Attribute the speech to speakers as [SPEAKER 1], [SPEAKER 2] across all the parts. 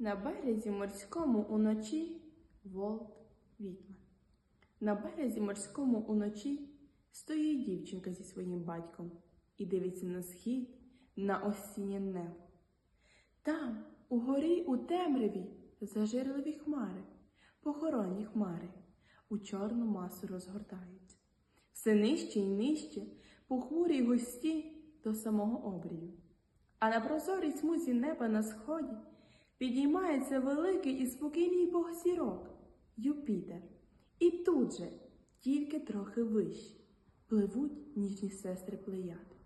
[SPEAKER 1] На березі морському уночі Волт Вітман. На березі морському уночі стоїть дівчинка зі своїм батьком і дивиться на схід, на осіннє небо. Там, угорі у темряві, зажирливі хмари, похоронні хмари, у чорну масу розгортаються. Все нижче й нижче, похмурі й густі до самого обрію. А на прозорій смузі неба на сході підіймається великий і спокійний бог зірок Юпітер. І тут же, тільки трохи вище, пливуть ніжні сестри плеяди.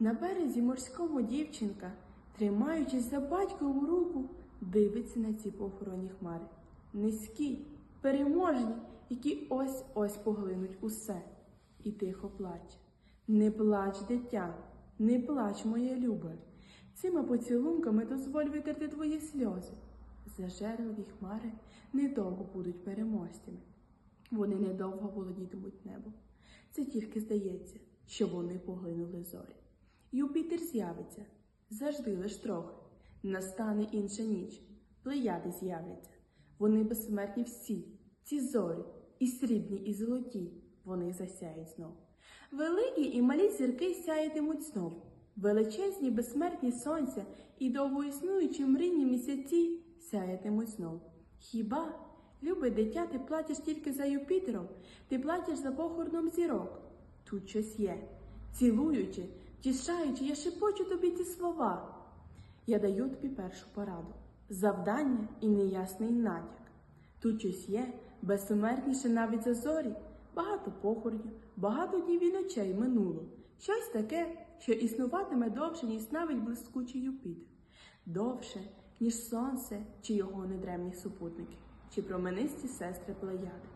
[SPEAKER 1] На березі морському дівчинка, тримаючись за батькову руку, дивиться на ці похоронні хмари. Низькі, переможні, які ось-ось поглинуть усе. І тихо плаче. Не плач, дитя, не плач, моє любе. Цими поцілунками дозволь витерти твої сльози. Зажерливі хмари недовго будуть переможцями. Вони недовго володітимуть небом. Це тільки здається, що вони поглинули зорі. Юпітер з'явиться завжди лиш трохи. Настане інша ніч, плеяди з'являться. Вони безсмертні всі, ці зорі, і срібні, і золоті, вони засяють знов. Великі і малі зірки сяятимуть знов. Величезні безсмертні сонця і довгоіснуючі мрійні місяці сяятимуть знов. Хіба, любе дитя, ти платиш тільки за Юпітером, ти платиш за похороном зірок? Тут щось є. Цілуючи, тішаючи, я шепочу тобі ці слова. Я даю тобі першу пораду, завдання і неясний натяк. Тут щось є, безсмертніше навіть за зорі, багато похоронів, багато днів і ночей минуло. Щось таке, що існуватиме довше, ніж навіть блискучий Юпітер, довше, ніж сонце чи його недремні супутники, чи променисті сестри плеяди.